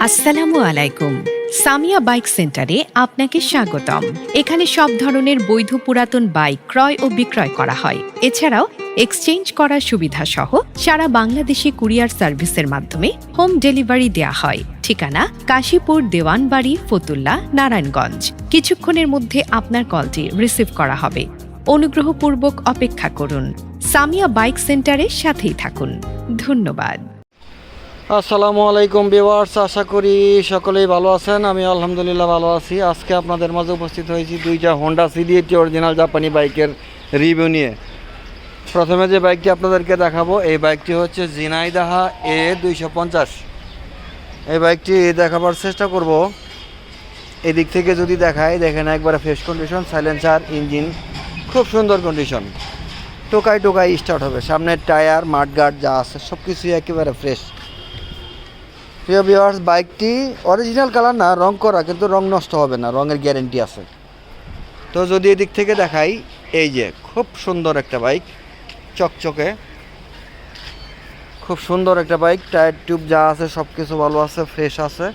আসসালামু আলাইকুম। সামিয়া বাইক সেন্টারে আপনাকে স্বাগতম। এখানে সব ধরনের বৈধ পুরাতন বাইক ক্রয় ও বিক্রয় করা হয়। এছাড়াও এক্সচেঞ্জ করার সুবিধা সহ সারা বাংলাদেশে কুরিয়ার সার্ভিসের মাধ্যমে হোম ডেলিভারি দেওয়া হয়। ঠিকানা কাশীপুর দেওয়ানবাড়ি, ফতুল্লা, নারায়ণগঞ্জ। কিছুক্ষণের মধ্যে আপনার কলটি রিসিভ করা হবে। অনুগ্রহপূর্বক অপেক্ষা করুন। সামিয়া বাইক সেন্টারের সাথেই থাকুন। ধন্যবাদ। আসসালামু আলাইকুম ভিউয়ার্স, আশা করি সকলেই ভালো আছেন। আমি আলহামদুলিল্লাহ ভালো আছি। আজকে আপনাদের মাঝে উপস্থিত হয়েছি দুইটা হোন্ডা সিডিএটি অরিজিনাল জাপানি বাইকের রিভিউ নিয়ে। প্রথমে যে বাইকটি আপনাদেরকে দেখাবো, এই বাইকটি হচ্ছে জিনাইদাহা এ দুইশো পঞ্চাশ। এই বাইকটি দেখাবার চেষ্টা করব। এদিক থেকে যদি দেখায় দেখেন একবারে ফ্রেশ কন্ডিশন সাইলেন্সার ইঞ্জিন খুব সুন্দর কন্ডিশন টোকায় টোকাই স্টার্ট হবে। সামনের টায়ার মাঠগার্ড যা আছে সব কিছুই একেবারে ফ্রেশ প্রিয় ভিউয়ার্স, বাইকটি অরিজিনাল কালার না, রং করা, কিন্তু রং নষ্ট হবে না, রঙের গ্যারেন্টি আছে। তো যদি এদিক থেকে দেখাই, এই যে খুব সুন্দর একটা বাইক, চকচকে। খুব সুন্দর একটা বাইক, টায়ার টিউব যা আছে সব কিছু ভালো আছে ফ্রেশ আছে।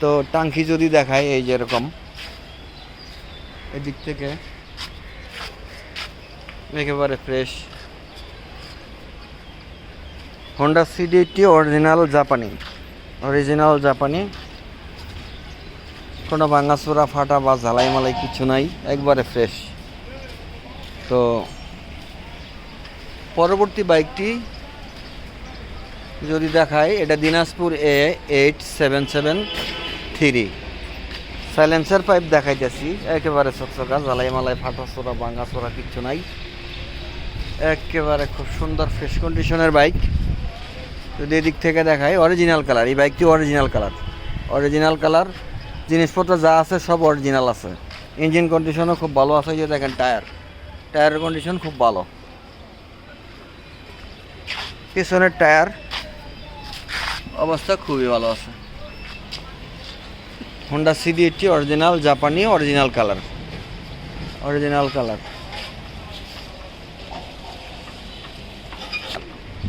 তো টাঙ্কি যদি দেখাই, এই যে এরকম। এদিক থেকে একেবারে ফ্রেশ হোন্ডা সিডিটি অরিজিনাল জাপানি অরিজিনাল জাপানি কোনো ভাঙাচোরা ফাটা বা ঝালাই মালাই কিছু নাই, একবারে ফ্রেশ তো পরবর্তী বাইকটি যদি দেখায় এটা Dinajpur A eight seven seven three silencer pipe দেখাইতেছি, একেবারে চকচকা ঝালাই মালাই, ফাটা চোরা, ভাঙা চোরা কিচ্ছু নাই। একেবারে খুব সুন্দর ফ্রেশ কন্ডিশনের বাইক। যদি এদিক থেকে দেখায় অরিজিনাল কালার এই বাইকটি অরিজিনাল কালার অরিজিনাল কালার জিনিসপত্র যা আছে সব অরিজিনাল আছে। ইঞ্জিন কন্ডিশনও খুব ভালো আছে যে দেখেন টায়ার টায়ারের কন্ডিশন খুব ভালো। পিছনের টায়ার অবস্থা খুবই ভালো আছে। হোন্ডা সিডি এইটটি অরিজিনাল জাপানি অরিজিনাল কালার অরিজিনাল কালার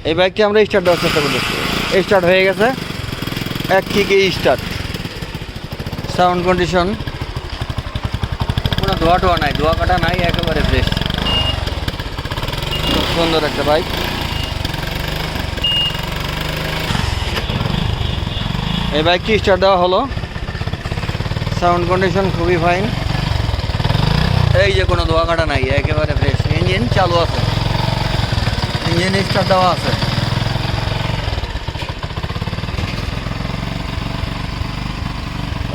এই বাইকটি আমরা স্টার্ট দেওয়ার চেষ্টা করতেছি। স্টার্ট হয়ে গেছে। এক থেকে স্টার্ট সাউন্ড কন্ডিশন কোনো ধোয়া টোয়া নাই, ধোয়া কাটা নাই, একেবারে ফ্রেশ খুব সুন্দর একটা বাইক এই বাইকটি স্টার্ট দেওয়া হলো। সাউন্ড কন্ডিশন খুবই ফাইন এই যে কোনো ধোয়া কাটা নাই, একেবারে ফ্রেশ ইঞ্জিন চালু আছে। ইঞ্জিন দেওয়া আছে।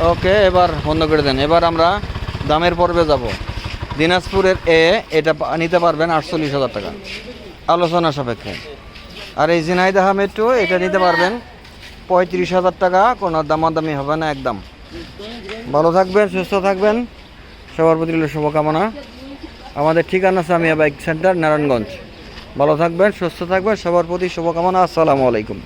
ওকে, এবার বন্ধ করে দেন। এবার আমরা দামের পর্বে যাব। দিনাজপুরের এ, এটা নিতে পারবেন আটচল্লিশ হাজার টাকা। আলোচনা সাপেক্ষে। আর এই জিনাইদাহা মেট্রো এটা নিতে পারবেন পঁয়ত্রিশ হাজার টাকা। কোনো দামাদামি হবে না একদম। ভালো থাকবেন, সুস্থ থাকবেন। সবার প্রতি শুভকামনা। আমাদের ঠিকানা সামিয়া বাইক সেন্টার, নারায়ণগঞ্জ। ভালো থাকবেন সুস্থ থাকবেন সবার প্রতি শুভকামনা আসসালামু আলাইকুম।